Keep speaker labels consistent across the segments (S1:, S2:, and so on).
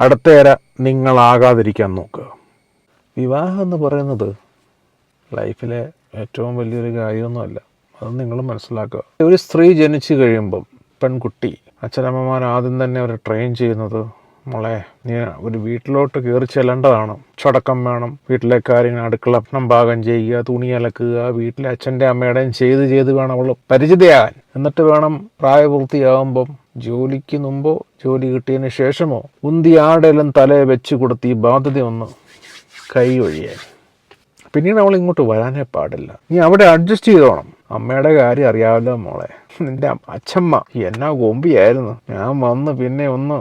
S1: അടുത്തേര നിങ്ങളാകാതിരിക്കാൻ നോക്കുക. വിവാഹം എന്ന് പറയുന്നത് ലൈഫിലെ ഏറ്റവും വലിയൊരു കാര്യമൊന്നുമല്ല. അത് നിങ്ങൾ മനസ്സിലാക്കുക. ഒരു സ്ത്രീ ജനിച്ചു കഴിയുമ്പം പെൺകുട്ടി അച്ഛനമ്മമാർ ആദ്യം തന്നെ അവരെ ട്രെയിൻ ചെയ്യുന്നത് മോളെ നീ ഒരു വീട്ടിലോട്ട് കയറി ചെല്ലേണ്ടതാണ്. ചടക്കം വേണം. വീട്ടിലെ കാര്യങ്ങൾ അടുക്കള പാകം ചെയ്യുക തുണി അലക്കുക വീട്ടിലെ അച്ഛന്റെ അമ്മയുടെയും ചെയ്ത് ചെയ്ത് വേണം അവൾ പരിചിതയാകാൻ. എന്നിട്ട് വേണം പ്രായപൂർത്തിയാകുമ്പം ജോലിക്ക് മുമ്പോ ജോലി കിട്ടിയതിന് ശേഷമോ ഉന്തി ആടെല്ലാം തലയെ വെച്ച് കൊടുത്ത് ഈ ബാധ്യത ഒന്ന് കൈ ഒഴിയാൻ പിന്നീട് അവൾ ഇങ്ങോട്ട് വരാനേ പാടില്ല. നീ അവിടെ അഡ്ജസ്റ്റ് ചെയ്തോണം. അമ്മയുടെ കാര്യം അറിയാമല്ലോ മോളെ. നിന്റെ അച്ഛമ്മ എന്നാ കൊമ്പിയായിരുന്നു ഞാൻ വന്ന് പിന്നെ ഒന്ന്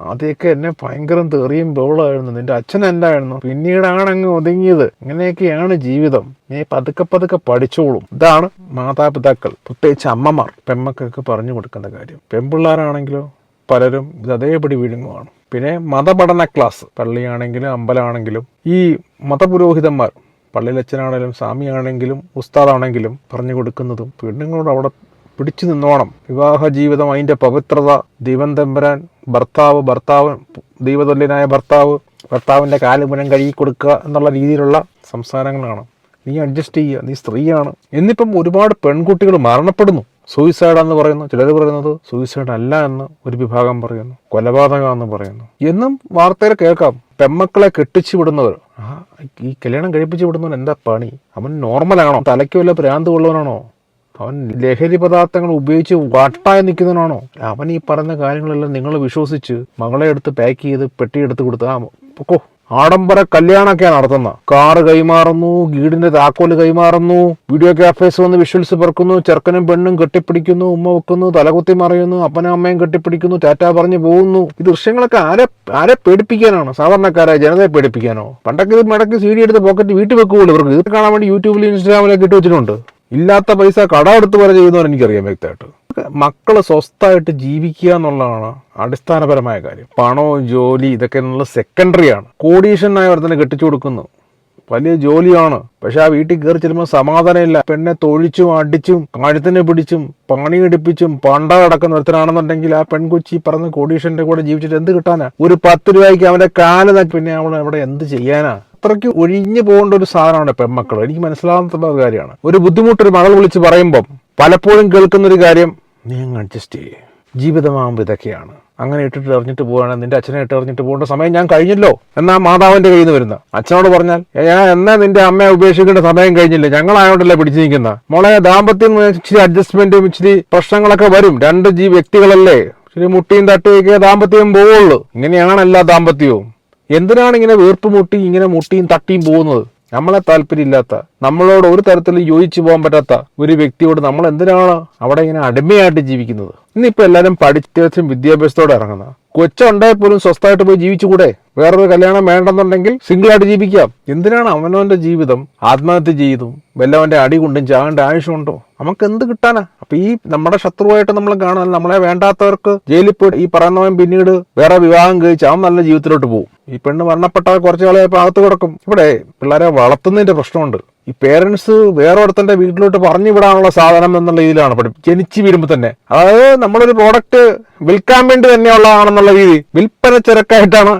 S1: ആദ്യമൊക്കെ എന്നെ ഭയങ്കരം തെറിയും ബോളായിരുന്നു നിന്റെ അച്ഛൻ എന്തായിരുന്നു? പിന്നീടാണ് അങ്ങ് ഒതുങ്ങിയത്. ഇങ്ങനെയൊക്കെയാണ് ജീവിതം. നീ പതുക്കെ പതുക്കെ പഠിച്ചോളും. ഇതാണ് മാതാപിതാക്കൾ പ്രത്യേകിച്ച് അമ്മമാർ പെമ്മക്കൊക്കെ പറഞ്ഞു കൊടുക്കേണ്ട കാര്യം. പെൺപിള്ളേരാണെങ്കിലോ പലരും ഇത് അതേപടി വിഴുങ്ങുവാണ്. പിന്നെ മതപഠന ക്ലാസ് പള്ളിയാണെങ്കിലും അമ്പലമാണെങ്കിലും ഈ മതപുരോഹിതന്മാർ പള്ളിയിലച്ഛനാണെങ്കിലും സ്വാമിയാണെങ്കിലും ഉസ്താദാണെങ്കിലും പറഞ്ഞു കൊടുക്കുന്നതും പെണ്ണുങ്ങളോട് അവിടെ പിടിച്ചു നിന്നോണം. വിവാഹ ജീവിതം അതിന്റെ പവിത്രത ദൈവം ഭർത്താവ് ഭർത്താവ് ദൈവതുല്യനായ ഭർത്താവ് ഭർത്താവിന്റെ കാൽ മുനം കഴുകി കൊടുക്കുക എന്നുള്ള രീതിയിലുള്ള സംസാരങ്ങളാണ്. നീ അഡ്ജസ്റ്റ് ചെയ്യുക നീ സ്ത്രീയാണ്. എന്നിപ്പം ഒരുപാട് പെൺകുട്ടികൾ മരണപ്പെടുന്നു. സൂയിസൈഡാന്ന് പറയുന്നു. ചിലർ പറയുന്നത് സൂയിസൈഡ് അല്ല എന്ന് ഒരു വിഭാഗം പറയുന്നു. കൊലപാതകമാണെന്ന് പറയുന്നു. എന്നും വാർത്തയിൽ കേൾക്കാം. പെമ്മക്കളെ കെട്ടിച്ചു വിടുന്നവർ. ഈ കല്യാണം കഴിപ്പിച്ചു വിടുന്നവൻ എന്താ പണി? അവൻ നോർമലാണോ തലയ്ക്ക് വല്ല ഭ്രാന്ത് ഉള്ളവനാണോ അവൻ ലഹരി പദാർത്ഥങ്ങൾ ഉപയോഗിച്ച് വട്ടായി നിൽക്കുന്നവനാണോ? അവൻ ഈ പറഞ്ഞ കാര്യങ്ങളെല്ലാം നിങ്ങൾ വിശ്വസിച്ച് മകളെ എടുത്ത് പാക്ക് ചെയ്ത് പെട്ടി എടുത്ത് കൊടുത്താ പൊക്കോ. ആഡംബര കല്യാണമൊക്കെയാണ് നടത്തുന്ന. കാറ് കൈമാറുന്നു വീടിന്റെ താക്കോൽ കൈമാറുന്നു വീഡിയോ ക്യാഫേസ് വന്ന് വിഷ്വൽസ് പറക്കുന്നു ചെറുക്കനും പെണ്ണും കെട്ടിപ്പിടിക്കുന്നു ഉമ്മ വെക്കുന്നു തലകുത്തി മറിയുന്നു അപ്പനും അമ്മയും കെട്ടിപ്പിടിക്കുന്നു ടാറ്റ പറഞ്ഞു പോകുന്നു. ഈ ദൃശ്യങ്ങളൊക്കെ ആരെ ആരെ പേടിപ്പിക്കാനാണ്? സാധാരണക്കാരെ ജനതയെ പേടിപ്പിക്കാനോ? പണ്ടൊക്കെ ഇത് മടക്കി സി ഡി എടുത്ത് പോക്കറ്റ് വീട്ടിൽ വെക്കുള്ളൂ ഇവർക്ക്. ഇത് കാണാൻ വേണ്ടി യൂട്യൂബിലും ഇൻസ്റ്റാഗ്രാമിലൊക്കെ ഇട്ട് വെച്ചിട്ടുണ്ട്. ഇല്ലാത്ത പൈസ കടമെടുത്ത് വരെ ചെയ്യുന്നവർ എനിക്കറിയാം വ്യക്തമായിട്ട്. മക്കൾ സ്വസ്ഥമായിട്ട് ജീവിക്കുക എന്നുള്ളതാണ് അടിസ്ഥാനപരമായ കാര്യം. പണോ ജോലി ഇതൊക്കെ സെക്കൻഡറി ആണ്. കോടീശ്വരനായ ഒരുത്തനെ കെട്ടിച്ചു കൊടുക്കുന്നു. വലിയ ജോലിയാണ്. പക്ഷെ ആ വീട്ടിൽ കയറി ചെല്ലുമ്പോൾ സമാധാനമില്ല. പെണ്ണെ തൊഴിച്ചും അടിച്ചും കഴുത്തിനെ പിടിച്ചും പണിയെടുപ്പിച്ചും പണ്ട കിടക്കുന്ന ഒരുത്തനാണെന്നുണ്ടെങ്കിൽ ആ പെൺകൊച്ചി പറഞ്ഞ കോടീഷന്റെ കൂടെ ജീവിച്ചിട്ട് എന്ത് കിട്ടാനാ? ഒരു പത്ത് രൂപയ്ക്ക് അവന്റെ കാൽ പിന്നെ അവൾ അവിടെ എന്ത് ചെയ്യാനാ? അത്രയ്ക്ക് ഒഴിഞ്ഞു പോകേണ്ട ഒരു സാധനമാണ് പെൺമക്കൾ. എനിക്ക് മനസ്സിലാകാത്ത ഒരു കാര്യമാണ്. ഒരു ബുദ്ധിമുട്ടൊരു മകൾ വിളിച്ച് പറയുമ്പം പലപ്പോഴും കേൾക്കുന്ന ഒരു കാര്യം നീ അങ്ങ് അഡ്ജസ്റ്റ് ചെയ്യേ. ജീവിതമാകുമ്പോൾ ഇതൊക്കെയാണ് അങ്ങനെ ഇട്ടിട്ട് എറിഞ്ഞിട്ട് പോവുകയാണ്. നിന്റെ അച്ഛനെ ഇട്ട് എറിഞ്ഞിട്ട് പോകേണ്ട സമയം ഞാൻ കഴിഞ്ഞല്ലോ. എന്നാ മാതാവിന്റെ കയ്യിൽ നിന്ന് വരുന്ന അച്ഛനോട് പറഞ്ഞാൽ ഞാൻ എന്നാ നിന്റെ അമ്മയെ ഉപേക്ഷിക്കേണ്ട സമയം കഴിഞ്ഞില്ല. ഞങ്ങളായോണ്ടല്ലേ പിടിച്ചു നിൽക്കുന്ന മോളെ ദാമ്പത്യം ഇച്ചിരി അഡ്ജസ്റ്റ്മെന്റും ഇച്ചിരി പ്രശ്നങ്ങളൊക്കെ വരും. രണ്ട് ജീ വ്യക്തികളല്ലേ? ഇച്ചിരി മുട്ടിയും തട്ടിയൊക്കെ ദാമ്പത്യം പോവുള്ളൂ. ഇങ്ങനെയാണ് എല്ലാ ദാമ്പത്യവും. എന്തിനാണ് ഇങ്ങനെ വീർപ്പ് മുട്ടി ഇങ്ങനെ മുട്ടിയും തട്ടിയും പോകുന്നത്? നമ്മളെ താല്പര്യമില്ലാത്ത നമ്മളോട് ഒരു തരത്തിലും യോജിച്ചു പോകാൻ പറ്റാത്ത ഒരു വ്യക്തിയോട് നമ്മൾ എന്തിനാണ് അവിടെ ഇങ്ങനെ അടിമയായിട്ട് ജീവിക്കുന്നത്? ഇന്നിപ്പോ എല്ലാവരും പഠിച്ചും വിദ്യാഭ്യാസത്തോടെ ഇറങ്ങുന്ന. കൊച്ചുണ്ടായാൽ പോലും സ്വസ്ഥമായിട്ട് പോയി ജീവിച്ചുകൂടെ? വേറൊരു കല്യാണം വേണ്ടെന്നുണ്ടെങ്കിൽ സിംഗിൾ ആയിട്ട് ജീവിക്കാം. എന്തിനാണ് അവനവന്റെ ജീവിതം ആത്മഹത്യ ചെയ്തും വല്ലവന്റെ അടി കൊണ്ടും ചാകേണ്ട ആവശ്യമുണ്ടോ നമുക്ക് എന്ത് കിട്ടാനാ? അപ്പൊ ഈ നമ്മുടെ ശത്രുവായിട്ട് നമ്മൾ കാണാൻ നമ്മളെ വേണ്ടാത്തവർക്ക് ജയിലിൽ പോയി ഈ പറയുന്നവൻ പിന്നീട് വേറെ വിവാഹം കഴിച്ച് അവൻ നല്ല ജീവിതത്തിലോട്ട് പോകും. ഈ പെണ്ണ് മരണപ്പെട്ടാൽ കുറച്ച് ആളെ അകത്ത് കിടക്കും. ഇവിടെ പിള്ളേരെ വളർത്തുന്നതിന്റെ പ്രശ്നമുണ്ട്. ഈ പേരൻസ് വേറെ ഒരുത്തന്റെ വീട്ടിലോട്ട് പറഞ്ഞു വിടാനുള്ള സാധനം എന്നുള്ള രീതിയിലാണ് പഠിപ്പ് ജനിച്ചു വീഴുമ്പോൾ തന്നെ. അതായത് നമ്മളൊരു പ്രോഡക്റ്റ് വിൽക്കാൻ വേണ്ടി തന്നെയുള്ളതാണെന്നുള്ള രീതി വിൽപ്പന ചരക്കായിട്ടാണ്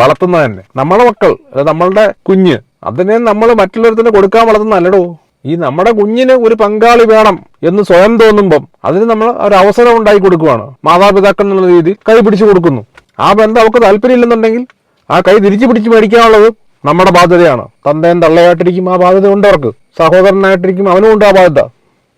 S1: വളർത്തുന്നത് തന്നെ. നമ്മളെ മക്കൾ നമ്മളുടെ കുഞ്ഞ് അതിനെ നമ്മൾ മറ്റുള്ളവരത്തിന് കൊടുക്കാൻ വളർത്തുന്നല്ലടോ ഈ നമ്മുടെ കുഞ്ഞിന് ഒരു പങ്കാളി വേണം എന്ന് സ്വയം തോന്നുമ്പം അതിന് നമ്മൾ ഒരു അവസരം ഉണ്ടാക്കി കൊടുക്കുവാണ്. മാതാപിതാക്കൾ എന്നുള്ള രീതിയിൽ കൈ പിടിച്ചു കൊടുക്കുന്നു. ആ ബന്ധം അവർക്ക് താല്പര്യമില്ലെന്നുണ്ടെങ്കിൽ ആ കൈ തിരിച്ചു പിടിച്ച് മേടിക്കാനുള്ളത് നമ്മുടെ ബാധ്യതയാണ്. തന്തയും തള്ളയായിട്ടിരിക്കും ആ ബാധ്യത ഉണ്ട് അവർക്ക്. സഹോദരനായിട്ടിരിക്കും അവനും ഉണ്ട് ആ ബാധ്യത.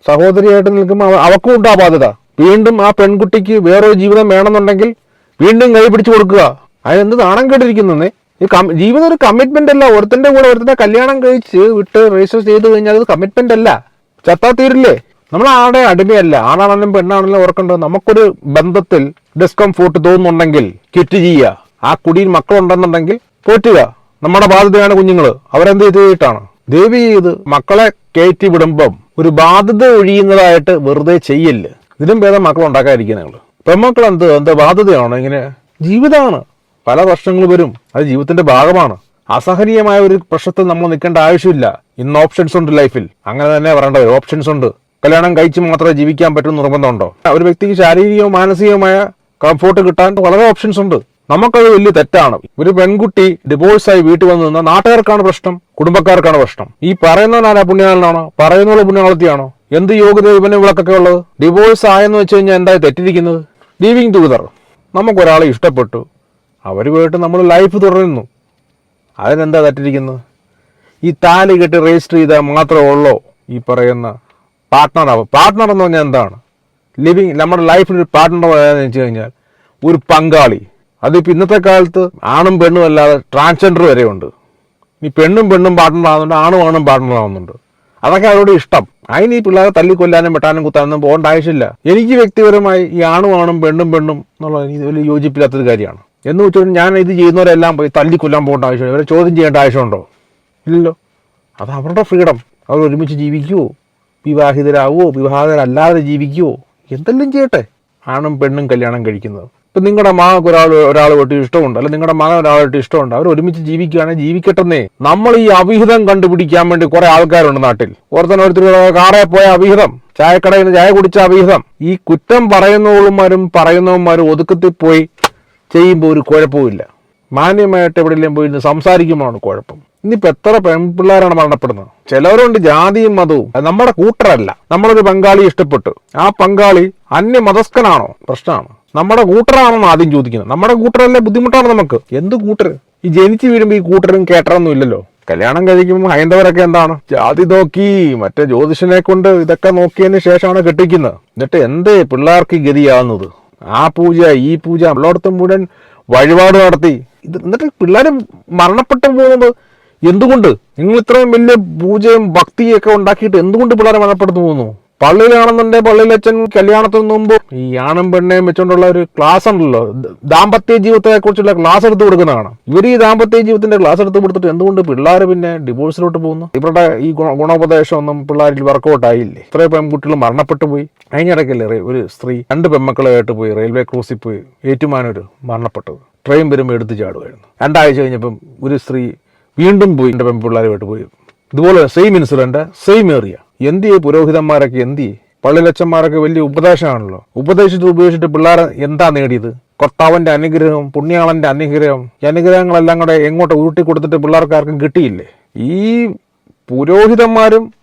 S1: സഹോദരിയായിട്ട് അവ- അവക്കും ഉണ്ട് ആ ബാധ്യത. വീണ്ടും ആ പെൺകുട്ടിക്ക് വേറൊരു ജീവിതം വേണമെന്നുണ്ടെങ്കിൽ വീണ്ടും കൈ പിടിച്ചു കൊടുക്കുക. അതിനെന്ത് നാണം കേട്ടിരിക്കുന്നേ ഈ ജീവിതം ഒരു കമ്മിറ്റ്മെന്റ് അല്ല. ഒരുത്തന്റെ കൂടെ ഒരുത്തന്റെ കല്യാണം കഴിച്ച് വിട്ട് രജിസ്റ്റർ ചെയ്ത് കഴിഞ്ഞാൽ അത് കമ്മിറ്റ്മെന്റ് അല്ല. ചത്താ തീരില്ലേ? നമ്മൾ ആടെ അടിമയല്ല. ആണാണെങ്കിലും പെണ്ണാണെങ്കിലും ഓർക്കേണ്ടത് നമുക്കൊരു ബന്ധത്തിൽ ഡിസ്കംഫോർട്ട് തോന്നുന്നുണ്ടെങ്കിൽ കിറ്റ് ചെയ്യുക. ആ കുടിയിൽ മക്കളുണ്ടെന്നുണ്ടെങ്കിൽ പോറ്റുക നമ്മുടെ ബാധ്യതയാണ് കുഞ്ഞുങ്ങൾ അവരെന്ത് ചെയ്തിട്ടാണ് ദേവി ചെയ്ത് മക്കളെ കയറ്റി വിടുമ്പം ഒരു ബാധ്യത ഒഴിയുന്നതായിട്ട് വെറുതെ ചെയ്യല്ല ഇതിലും ഭേദം മക്കൾ ഉണ്ടാക്കാതിരിക്കുക പെൺമക്കൾ എന്ത് എന്താ ബാധ്യതയാണോ ഇങ്ങനെ? ജീവിതമാണ്. പല പ്രശ്നങ്ങൾ വരും. അത് ജീവിതത്തിന്റെ ഭാഗമാണ്. അസഹനീയമായ ഒരു പ്രശ്നത്തിൽ നമ്മൾ നിൽക്കേണ്ട ആവശ്യമില്ല. ഇന്ന് ഓപ്ഷൻസ് ഉണ്ട് ലൈഫിൽ അങ്ങനെ തന്നെ പറയേണ്ട ഓപ്ഷൻസ് ഉണ്ട്. കല്യാണം കഴിച്ച് മാത്രമേ ജീവിക്കാൻ പറ്റും നിർബന്ധമുണ്ടോ? ഒരു വ്യക്തിക്ക് ശാരീരികവും മാനസികവുമായ കംഫോർട്ട് കിട്ടാൻ വളരെ ഓപ്ഷൻസ് ഉണ്ട്. നമുക്കത് വലിയ തെറ്റാണ്. ഒരു പെൺകുട്ടി ഡിവോഴ്സായി വീട്ടിൽ വന്ന് നിന്നാൽ നാട്ടുകാർക്കാണ് പ്രശ്നം കുടുംബക്കാർക്കാണ് പ്രശ്നം. ഈ പറയുന്നവനാരാ പുണ്യാളനാണോ? പറയുന്നുള്ള പുണ്യാളത്തിയാണോ? എന്ത് യോഗ്യത ഇവന് വിളക്കൊക്കെ ഉള്ളത്? ഡിവോഴ്സ് ആയെന്ന് വെച്ച് കഴിഞ്ഞാൽ എന്തായി തെറ്റിരിക്കുന്നത്? ലീവിങ് ടുഗദർ നമുക്കൊരാളെ ഇഷ്ടപ്പെട്ടു. അവരുമായിട്ട് നമ്മൾ ലൈഫ് തുടരുന്നു. അതിനെന്താ തെറ്റിരിക്കുന്നത്? ഈ താലി കെട്ടി രജിസ്റ്റർ ചെയ്താൽ മാത്രമേ ഉള്ളൂ ഈ പറയുന്ന പാർട്ട്ണർ പാർട്ട്ണർ എന്ന് പറഞ്ഞാൽ എന്താണ്? ലിവിങ് നമ്മുടെ ലൈഫിൽ ഒരു പാർട്ട്ണർ എന്ന് വെച്ച് കഴിഞ്ഞാൽ ഒരു പങ്കാളി. അതിപ്പോൾ ഇന്നത്തെ കാലത്ത് ആണും പെണ്ണും അല്ലാതെ ട്രാൻസ്ജെൻഡർ വരെ ഉണ്ട് ഈ പെണ്ണും പെണ്ണും പാർട്ട്ണർ ആവുന്നുണ്ട് ആണും ആണും പാർട്ട്ണർ ആവുന്നുണ്ട്. അതൊക്കെ അവരോട് ഇഷ്ടം. അതിന് ഈ പിള്ളേരെ തല്ലിക്കൊല്ലാനും വെട്ടാനും കുത്താനൊന്നും പോകേണ്ട ആവശ്യമില്ല. എനിക്ക് വ്യക്തിപരമായി ഈ ആണും ആണും പെണ്ണും പെണ്ണും എന്നുള്ള വലിയ യോജിപ്പില്ലാത്തൊരു കാര്യമാണ്. എന്ന് വെച്ചുകൊണ്ട് ഞാൻ ഇത് ചെയ്യുന്നവരെല്ലാം പോയി തല്ലിക്കൊല്ലാൻ പോകേണ്ട ആവശ്യമില്ല. ഇവരെ ചോദ്യം ചെയ്യേണ്ട ആവശ്യമുണ്ടോ? ഇല്ലല്ലോ. അത് അവരുടെ ഫ്രീഡം. അവർ ഒരുമിച്ച് ജീവിക്കുവോ? വിവാഹിതരാവോ വിവാഹിതരല്ലാതെ ജീവിക്കുവോ? എന്തെല്ലാം ചെയ്യട്ടെ? ആണും പെണ്ണും കല്യാണം കഴിക്കുന്നത്. ഇപ്പം നിങ്ങളുടെ മകൾക്ക് ഒരാൾ ഒരാൾ തൊട്ട് ഇഷ്ടമുണ്ട്. അല്ലെങ്കിൽ നിങ്ങളുടെ മകൻ ഒരാളായിട്ട് ഇഷ്ടമുണ്ട്. അവർ ഒരുമിച്ച് ജീവിക്കുകയാണെങ്കിൽ ജീവിക്കട്ടെന്നേ. നമ്മൾ ഈ അവിഹിതം കണ്ടുപിടിക്കാൻ വേണ്ടി കുറെ ആൾക്കാരുണ്ട് നാട്ടിൽ. ഓർത്തൻ ഓരോരുത്തർ കാറേ പോയ അവിഹിതം ചായക്കടയിൽ നിന്ന് ചായ കുടിച്ച അവിഹിതം. ഈ കുറ്റം പറയുന്നവളുമാരും പറയുന്നവന്മാരും ഒതുക്കത്തിൽ പോയി ചെയ്യുമ്പോൾ ഒരു കുഴപ്പമില്ല മാന്യമായിട്ട് എവിടെയെങ്കിലും പോയി ഇരുന്ന് സംസാരിക്കുമ്പോഴാണ് കുഴപ്പം. ഇന്നിപ്പോ എത്ര പെൺപിള്ളേരാണ് മരണപ്പെടുന്നത്? ചിലവരുണ്ട് ജാതിയും മതവും. നമ്മുടെ കൂട്ടരല്ല. നമ്മളൊരു പങ്കാളി ഇഷ്ടപ്പെട്ടു. ആ പങ്കാളി അന്യമതസ്കനാണോ? പ്രശ്നമാണ്. നമ്മുടെ കൂട്ടറാണെന്ന് ആദ്യം ചോദിക്കുന്നത്. നമ്മുടെ കൂട്ടറല്ലേ ബുദ്ധിമുട്ടാണ് നമുക്ക്? എന്ത് കൂട്ടർ ഈ ജനിച്ചു വീഴുമ്പോൾ ഈ കൂട്ടറും കേട്ടറൊന്നും ഇല്ലല്ലോ. കല്യാണം കഴിക്കുമ്പോൾ ഹൈന്ദവരൊക്കെ എന്താണ്? ജാതി നോക്കി മറ്റേ ജ്യോതിഷനെ കൊണ്ട് ഇതൊക്കെ നോക്കിയതിന് ശേഷമാണ് കെട്ടിക്കുന്നത്. എന്നിട്ട് എന്തേ പിള്ളേർക്ക് ഗതിയാവുന്നത് ആ പൂജ ഈ പൂജ എല്ലായിടത്തും മുഴുവൻ വഴിപാട് നടത്തി. ഇത് എന്നിട്ട് പിള്ളേർ മരണപ്പെട്ടു പോകുന്നത് എന്തുകൊണ്ട്? നിങ്ങൾ ഇത്രയും വലിയ പൂജയും ഭക്തിയൊക്കെ ഉണ്ടാക്കിയിട്ട് എന്തുകൊണ്ട് പിള്ളേരെ മരണപ്പെടുത്തു പോകുന്നു? പള്ളിയിലാണെന്നുണ്ടെ പള്ളിയിൽ അച്ഛൻ കല്യാണത്തിന് മുമ്പ് ഈ ആണും പെണ്ണേയും വെച്ചുകൊണ്ടുള്ള ഒരു ക്ലാസ് ഉണ്ടല്ലോ. ദാമ്പത്യ ജീവിതത്തെ കുറിച്ചുള്ള ക്ലാസ് എടുത്ത് കൊടുക്കുന്നതാണ് ഇവർ ഈ ദാമ്പത്യ ജീവിതത്തിന്റെ ക്ലാസ് എടുത്ത് കൊടുത്തിട്ട് എന്തുകൊണ്ട് പിള്ളേർ പിന്നെ ഡിവോഴ്സിലോട്ട് പോകുന്നു? ഇവരുടെ ഈ ഗുണ ഗുണോപദേശം ഒന്നും പിള്ളേരിൽ വർക്കൗട്ട് ആയില്ലേ? ഇത്രയും പെൺകുട്ടികൾ മരണപ്പെട്ടു പോയി. അതിനിടയ്ക്കല്ലേ ഒരു സ്ത്രീ രണ്ട് പെൺമക്കളായിട്ട് പോയി റെയിൽവേ ക്രോസിൽ പോയി ഏറ്റുമാനൂർ മരണപ്പെട്ടത്. ട്രെയിൻ വരുമ്പോൾ എടുത്തു ചാടുമായിരുന്നു രണ്ടാഴ്ച കഴിഞ്ഞപ്പം ഒരു സ്ത്രീ വീണ്ടും പോയി എന്റെ പെൺപിള്ളേരുമായിട്ട് പോയി. ഇതുപോലെ സെയിം ഇൻസിഡന്റ് സെയിം ഏറിയ എന്ത് ചെയ്യും പുരോഹിതന്മാരൊക്കെ എന്ത് ചെയ്യും പള്ളിലച്ചന്മാരൊക്കെ വലിയ ഉപദേശമാണല്ലോ. ഉപദേശിച്ച് ഉപയോഗിച്ചിട്ട് പിള്ളേർ എന്താ നേടിയത്? കർത്താവിന്റെ അനുഗ്രഹം പുണ്യാളന്റെ അനുഗ്രഹം ഈ അനുഗ്രഹങ്ങളെല്ലാം കൂടെ എങ്ങോട്ട് ഉരുട്ടി കൊടുത്തിട്ട് പിള്ളേർക്കാർക്കും കിട്ടിയില്ലേ? ഈ പുരോഹിതന്മാരും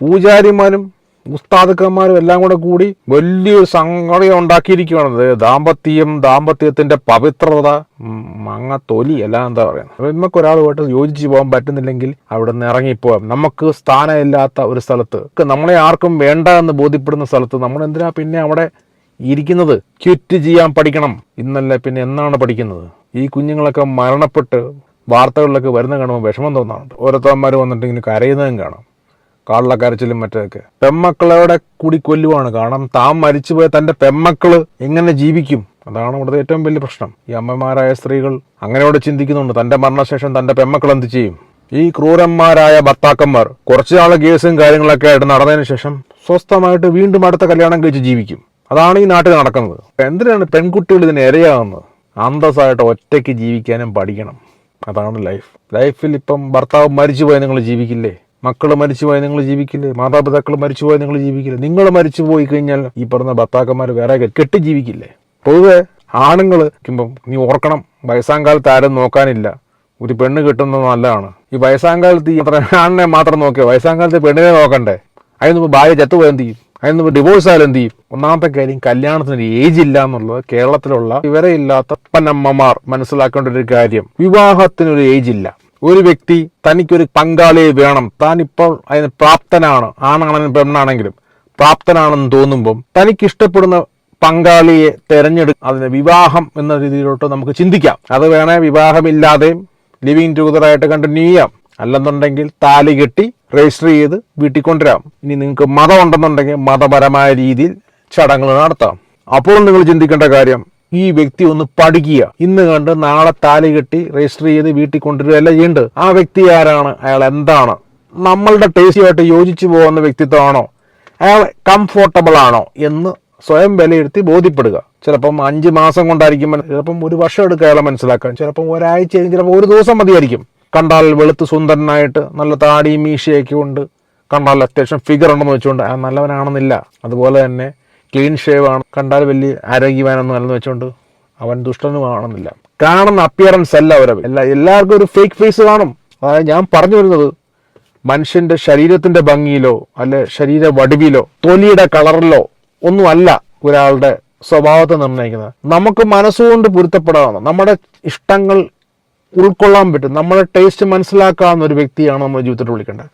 S1: പൂജാരിമാരും ഉസ്താദുക്കന്മാരും എല്ലാം കൂടെ കൂടി വലിയൊരു സംഗതി ഉണ്ടാക്കിയിരിക്കുകയാണ് ദാമ്പത്യം ദാമ്പത്യത്തിന്റെ പവിത്രത മങ്ങ തൊലി എല്ലാം എന്താ പറയുന്നത്. നമുക്ക് ഒരാളുമായിട്ട് യോജിച്ച് പോകാൻ പറ്റുന്നില്ലെങ്കിൽ അവിടെ നിന്ന് ഇറങ്ങിപ്പോവാം. നമുക്ക് സ്ഥാനമില്ലാത്ത ഒരു സ്ഥലത്ത്. നമ്മളെ ആർക്കും വേണ്ട എന്ന് ബോധ്യപ്പെടുന്ന സ്ഥലത്ത് നമ്മൾ എന്തിനാ പിന്നെ അവിടെ ഇരിക്കുന്നത്? ക്വിറ്റ് ചെയ്യാൻ പഠിക്കണം. ഇന്നല്ല പിന്നെ എന്നാണ് പഠിക്കുന്നത്? ഈ കുഞ്ഞുങ്ങളൊക്കെ മരണപ്പെട്ട് വാർത്തകളിലൊക്കെ വരുന്ന കാണുമ്പോൾ വിഷമം തോന്നാറുണ്ട്. ഓരോരുത്തന്മാർ വന്നിട്ട് ഇങ്ങനെ കരയുന്നതും കാണാം. കാളിലക്കരച്ചിലും മറ്റൊക്കെ. പെമ്മക്കളോടെ കൂടി കൊല്ലുവാണ്? കാരണം താൻ മരിച്ചുപോയ തന്റെ പെമ്മക്കൾ എങ്ങനെ ജീവിക്കും? അതാണ് ഇവിടുത്തെ ഏറ്റവും വലിയ പ്രശ്നം. ഈ അമ്മമാരായ സ്ത്രീകൾ അങ്ങനെയോടെ ചിന്തിക്കുന്നുണ്ട്. തന്റെ മരണശേഷം തന്റെ പെമ്മക്കൾ എന്ത് ചെയ്യും? ഈ ക്രൂരന്മാരായ ഭർത്താക്കന്മാർ കുറച്ചു നാൾ കേസും കാര്യങ്ങളൊക്കെ ആയിട്ട് നടന്നതിന് ശേഷം സ്വസ്ഥമായിട്ട് വീണ്ടും അടുത്ത കല്യാണം കഴിച്ച് ജീവിക്കും. അതാണ് ഈ നാട്ടിൽ നടക്കുന്നത്. എന്തിനാണ് പെൺകുട്ടികൾ ഇതിന് ഇരയാകുന്നത് അന്തസ്സായിട്ട് ഒറ്റയ്ക്ക് ജീവിക്കാനും പഠിക്കണം. അതാണ് ലൈഫ്. ലൈഫിൽ ഇപ്പം ഭർത്താവ് മരിച്ചുപോയി നിങ്ങൾ ജീവിക്കില്ലേ? മക്കൾ മരിച്ചുപോയി നിങ്ങൾ ജീവിക്കില്ലേ? മാതാപിതാക്കൾ മരിച്ചുപോയി നിങ്ങൾ ജീവിക്കില്ലേ? നിങ്ങൾ മരിച്ചു പോയി കഴിഞ്ഞാൽ ഈ പറഞ്ഞ ഭർത്താക്കന്മാർ വേറെ കെട്ടി ജീവിക്കില്ലേ പൊതുവെ ആണുങ്ങൾ ഇപ്പം നീ ഓർക്കണം വയസ്സാങ്കാലത്ത് ആരും നോക്കാനില്ല. ഒരു പെണ്ണ് കിട്ടുന്നത് നല്ലതാണ്. ഈ വയസ്സാങ്കാലത്ത് ഈ ആണിനെ മാത്രം നോക്കിയോ വയസ്സാങ്കാലത്ത് പെണ്ണിനെ നോക്കണ്ടേ? അതിന് ഭാര്യ ചത്തുപോയി എന്ത് ചെയ്യും? അതിന് ഡിവോഴ്സ് ആയാലും എന്ത് ചെയ്യും? ഒന്നാമത്തെ കാര്യം കല്യാണത്തിന് ഏജ് ഇല്ല എന്നുള്ളത് കേരളത്തിലുള്ള വിവരമില്ലാത്ത പന്നമ്മമാർ മനസ്സിലാക്കേണ്ട ഒരു കാര്യം. വിവാഹത്തിനൊരു ഏജ് ഇല്ല. ഒരു വ്യക്തി തനിക്കൊരു പങ്കാളിയെ വേണം. താൻ ഇപ്പോൾ അതിന് പ്രാപ്തനാണ്. ആണാണെങ്കിലും പെണ്ണാണെങ്കിലും പ്രാപ്തനാണെന്ന് തോന്നുമ്പം തനിക്കിഷ്ടപ്പെടുന്ന പങ്കാളിയെ തെരഞ്ഞെടുക്ക അതിന് വിവാഹം എന്ന രീതിയിലോട്ട് നമുക്ക് ചിന്തിക്കാം. അത് വേണേ വിവാഹമില്ലാതെയും ലിവിങ് ടുഗതറായിട്ട് കണ്ടിന്യൂ ചെയ്യാം. അല്ലെന്നുണ്ടെങ്കിൽ താലി കെട്ടി രജിസ്റ്റർ ചെയ്ത് വീട്ടിൽ കൊണ്ടുവരാം. ഇനി നിങ്ങൾക്ക് മതം ഉണ്ടെന്നുണ്ടെങ്കിൽ മതപരമായ രീതിയിൽ ചടങ്ങുകൾ നടത്താം. അപ്പോൾ നിങ്ങൾ ചിന്തിക്കേണ്ട കാര്യം ഈ വ്യക്തി ഒന്ന് പഠിക്കുക ഇന്ന് കണ്ട് നാളെ താലി കെട്ടി രജിസ്റ്റർ ചെയ്ത് വീട്ടിൽ കൊണ്ടുവരികയല്ല ചെയ്യേണ്ടത്. ആ വ്യക്തി ആരാണ്? അയാൾ എന്താണ്? നമ്മളുടെ ടേസ്റ്റുമായിട്ട് യോജിച്ചു പോകുന്ന വ്യക്തിത്വമാണോ? അയാൾ കംഫോർട്ടബിൾ ആണോ? എന്ന് സ്വയം വിലയിരുത്തി ബോധ്യപ്പെടുക. ചിലപ്പം അഞ്ച് മാസം കൊണ്ടായിരിക്കും ചിലപ്പം ഒരു വർഷം എടുക്കുക അയാളെ മനസ്സിലാക്കാൻ. ചിലപ്പം ഒരാഴ്ച ചിലപ്പോൾ ഒരു ദിവസം മതിയായിരിക്കും. കണ്ടാൽ വെളുത്ത് സുന്ദരനായിട്ട് നല്ല താടിയും മീശയൊക്കെ ഉണ്ട്. കണ്ടാൽ അത്യാവശ്യം ഫിഗർ ഉണ്ടെന്ന് വെച്ചുകൊണ്ട് ആ നല്ലവനാണെന്നില്ല. അതുപോലെ തന്നെ ക്ലീൻ ഷേവ് ആണ്. കണ്ടാൽ വലിയ ആരോഗ്യവാനൊന്നും അല്ലെന്ന് വെച്ചുകൊണ്ട് അവൻ ദുഷ്ടനുമാണെന്നില്ല. കാണുന്ന അപ്പിയറൻസ് അല്ല അവരവ എല്ലാ എല്ലാവർക്കും ഒരു ഫേക്ക് ഫേസ് കാണും. അതായത് ഞാൻ പറഞ്ഞു വരുന്നത് മനുഷ്യന്റെ ശരീരത്തിന്റെ ഭംഗിയിലോ അല്ലെ ശരീര വടിവിലോ തൊലിയുടെ കളറിലോ ഒന്നുമല്ല ഒരാളുടെ സ്വഭാവത്തെ നിർണയിക്കുന്നത്. നമുക്ക് മനസ്സുകൊണ്ട് പൊരുത്തപ്പെടാവുന്ന നമ്മുടെ ഇഷ്ടങ്ങൾ ഉൾക്കൊള്ളാൻ പറ്റും നമ്മുടെ ടേസ്റ്റ് മനസ്സിലാക്കാവുന്ന ഒരു വ്യക്തിയാണ് നമ്മൾ ജീവിതത്തിൽ വിളിക്കേണ്ടത്.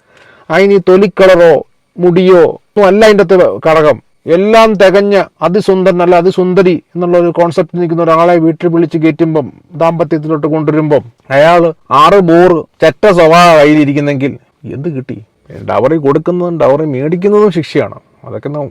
S1: അതിന് തൊലിക്കളറോ മുടിയോ ഒന്നും അല്ല അതിന്റെ ഘടകം. എല്ലാം തികഞ്ഞ അതിസുന്ദരനല്ല അതിസുന്ദരി എന്നുള്ള ഒരു കോൺസെപ്റ്റ് നിൽക്കുന്ന ഒരാളെ വീട്ടിൽ വിളിച്ച് കയറ്റുമ്പം ദാമ്പത്യത്തിലോട്ട് കൊണ്ടുവരുമ്പം അയാൾ ആറ് ബോറ് ചെറ്റ സ്വഭാവ കയ്യിലിരിക്കുന്നെങ്കിൽ എന്ത് കിട്ടി? ഡവറി കൊടുക്കുന്നതും ഡവറി മേടിക്കുന്നതും ശിക്ഷയാണ്. അതൊക്കെ നാം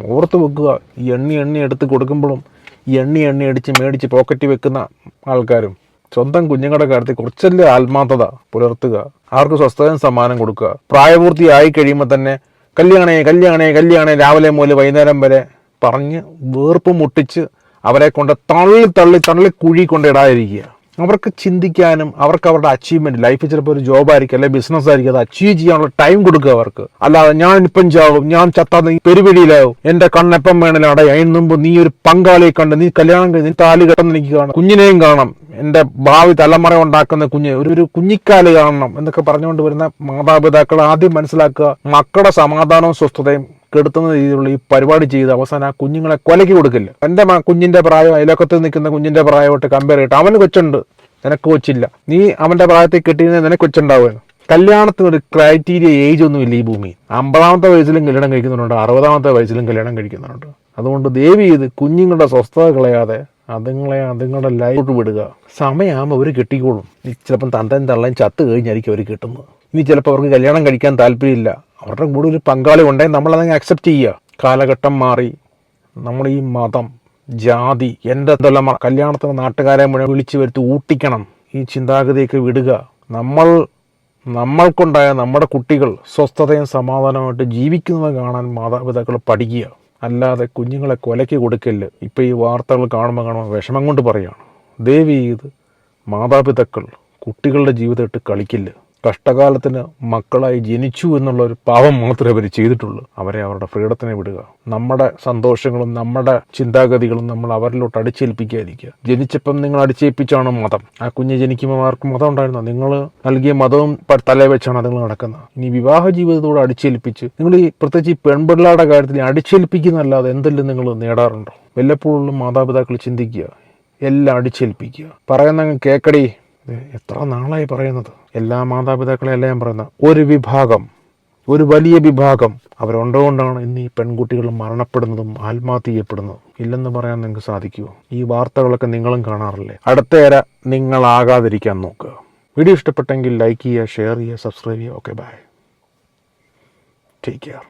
S1: ഓർത്ത് വെക്കുക. ഈ എണ്ണി എണ്ണി എടുത്ത് കൊടുക്കുമ്പോഴും ഈ എണ്ണി എണ്ണി അടിച്ച് മേടിച്ച് പോക്കറ്റ് വെക്കുന്ന ആൾക്കാരും സ്വന്തം കുഞ്ഞുങ്ങളുടെ കാര്യത്തിൽ കുറച്ചല്ലേ ആത്മാർത്ഥത പുലർത്തുക. അവർക്ക് സ്വസ്ഥതയും സമ്മാനം കൊടുക്കുക. പ്രായപൂർത്തിയായി കഴിയുമ്പോൾ തന്നെ കല്യാണേ കല്യാണേ കല്യാണേ രാവിലെ മുതൽ വൈകുന്നേരം വരെ പറഞ്ഞ് വേർപ്പ് മുട്ടിച്ച് അവരെ കൊണ്ട് തള്ളി തള്ളി തള്ളി കുഴി കൊണ്ടിടാതിരിക്കുക അവർക്ക് ചിന്തിക്കാനും അവർക്ക് അവരുടെ അച്ചീവ്മെന്റ് ലൈഫിൽ ചിലപ്പോൾ ഒരു ജോബ് ആയിരിക്കും അല്ലെങ്കിൽ ബിസിനസ് ആയിരിക്കും അത് അച്ചീവ് ചെയ്യാനുള്ള ടൈം കൊടുക്കുക അവർക്ക്. അല്ലാതെ ഞാൻ ഇപ്പം ചാവും ഞാൻ ചത്താ നീ പെരുവിടിയിലാവും എന്റെ കണ്ണെപ്പം വേണലാണ് അതിന് മുമ്പ് നീ ഒരു പങ്കാളിയെ കണ്ട് നീ കല്യാണം കഴിഞ്ഞ് താലി കെട്ടെന്ന് എനിക്ക് കാണാം കുഞ്ഞിനെയും കാണാം എന്റെ ഭാവി തലമുറ ഉണ്ടാക്കുന്ന കുഞ്ഞ് ഒരു ഒരു കുഞ്ഞിക്കാൽ കാണണം എന്നൊക്കെ പറഞ്ഞുകൊണ്ട് വരുന്ന മാതാപിതാക്കൾ ആദ്യം മനസ്സിലാക്കുക മക്കളുടെ സമാധാനവും സ്വസ്ഥതയും കെടുത്തുന്ന രീതിയിലുള്ള ഈ പരിപാടി ചെയ്ത് അവസാനം ആ കുഞ്ഞുങ്ങളെ കൊലയ്ക്ക് കൊടുക്കില്ല. മ- കുഞ്ഞിന്റെ പ്രായം അയലോക്കത്ത് നിൽക്കുന്ന കുഞ്ഞിന്റെ പ്രായമായിട്ട് കമ്പയർ ചെയ്തിട്ട് അവന് കൊച്ചുണ്ട്. നിനക്ക് കൊച്ചില്ല. നീ അവന്റെ പ്രായത്തിൽ കെട്ടി നിനക്ക് കൊച്ചുണ്ടാവുകയാണ്. കല്യാണത്തിന് ഒരു ക്രൈറ്റീരിയ ഏജ് ഒന്നും ഇല്ല ഈ ഭൂമി. അമ്പതാമത്തെ വയസ്സിലും കല്യാണം കഴിക്കുന്നുണ്ട്. അറുപതാമത്തെ വയസ്സിലും കല്യാണം കഴിക്കുന്നുണ്ട്. അതുകൊണ്ട് ദേവി ഇത് കുഞ്ഞുങ്ങളുടെ സ്വസ്ഥത കളയാതെ അതുങ്ങളെ അതുങ്ങളുടെ ലൈഫ് വിടുക. സമയമാകുമ്പോൾ അവർ കെട്ടിക്കോളും. ചിലപ്പം തന്തയും തള്ളയും ചത്ത് കഴിഞ്ഞായിരിക്കും അവർ കിട്ടുന്നത്. ഇനി ചിലപ്പോൾ അവർക്ക് കല്യാണം കഴിക്കാൻ താല്പര്യമില്ല. അവരുടെ കൂടെ ഒരു പങ്കാളി ഉണ്ടെങ്കിൽ നമ്മളതങ്ങ് അക്സെപ്റ്റ് ചെയ്യുക. കാലഘട്ടം മാറി. നമ്മൾ ഈ മതം ജാതി എന്റെ തലമുറ കല്യാണത്തിന് നാട്ടുകാരെ മുഴുവൻ വിളിച്ചു വരുത്തി ഊട്ടിക്കണം. ഈ ചിന്താഗതിയൊക്കെ വിടുക. നമ്മൾ നമ്മൾക്കുണ്ടായ നമ്മുടെ കുട്ടികൾ സ്വസ്ഥതയും സമാധാനമായിട്ട് ജീവിക്കുന്നത് കാണാൻ മാതാപിതാക്കൾ പഠിക്കുക. അല്ലാതെ കുഞ്ഞുങ്ങളെ കൊലയ്ക്ക് കൊടുക്കല്ല്. ഇപ്പം ഈ വാർത്തകൾ കാണുമ്പോൾ കാണുമ്പോൾ വിഷമം കൊണ്ട് പറയുകയാണ്. ദയവ് ചെയ്ത് മാതാപിതാക്കൾ കുട്ടികളുടെ ജീവിതമായിട്ട് കളിക്കില്ല. കഷ്ടകാലത്തിന് മക്കളായി ജനിച്ചു എന്നുള്ള ഒരു പാവം മാത്രമേ അവർ ചെയ്തിട്ടുള്ളൂ. അവരെ അവരുടെ ഫ്രീഡത്തിനെ വിടുക. നമ്മുടെ സന്തോഷങ്ങളും നമ്മുടെ ചിന്താഗതികളും നമ്മൾ അവരിലോട്ട് അടിച്ചേൽപ്പിക്കാതിരിക്കുക. ജനിച്ചപ്പം നിങ്ങൾ അടിച്ചേൽപ്പിച്ചാണ് മതം? ആ കുഞ്ഞ് ജനിക്കുമ്പോൾ ആർക്കും മതം ഉണ്ടായിരുന്നോ? നിങ്ങൾ നൽകിയ മതവും തലേ വെച്ചാണ് അതുങ്ങൾ നടക്കുന്നത്. ഇനി വിവാഹ ജീവിതത്തോട് അടിച്ചേൽപ്പിച്ച് നിങ്ങൾ ഈ പ്രത്യേകിച്ച് ഈ പെൺപിള്ളയുടെ കാര്യത്തിൽ അടിച്ചേൽപ്പിക്കുന്നല്ലാതെ എന്തെല്ലാം നിങ്ങൾ നേടാറുണ്ടോ? വല്ലപ്പോഴും മാതാപിതാക്കൾ ചിന്തിക്കുക. എല്ലാം അടിച്ചേൽപ്പിക്കുക. പറയുന്ന കേക്കടി. എത്ര നാളായി പറയുന്നത്? എല്ലാ മാതാപിതാക്കളെ എല്ലാം ഞാൻ പറയുന്നത്? ഒരു വിഭാഗം ഒരു വലിയ വിഭാഗം അവരുണ്ടോണ്ടാണ് ഇന്ന് ഈ പെൺകുട്ടികൾ മരണപ്പെടുന്നതും ആത്മഹത്യ ചെയ്യപ്പെടുന്നതും. ഇല്ലെന്ന് പറയാൻ നിങ്ങൾക്ക് സാധിക്കുമോ ഈ വാർത്തകളൊക്കെ നിങ്ങളും കാണാറില്ലേ? അടുത്തയേര നിങ്ങളാകാതിരിക്കാൻ നോക്കുക. വീഡിയോ ഇഷ്ടപ്പെട്ടെങ്കിൽ ലൈക്ക് ചെയ്യുക ഷെയർ ചെയ്യുക സബ്സ്ക്രൈബ് ചെയ്യുക. Okay bye. Take care.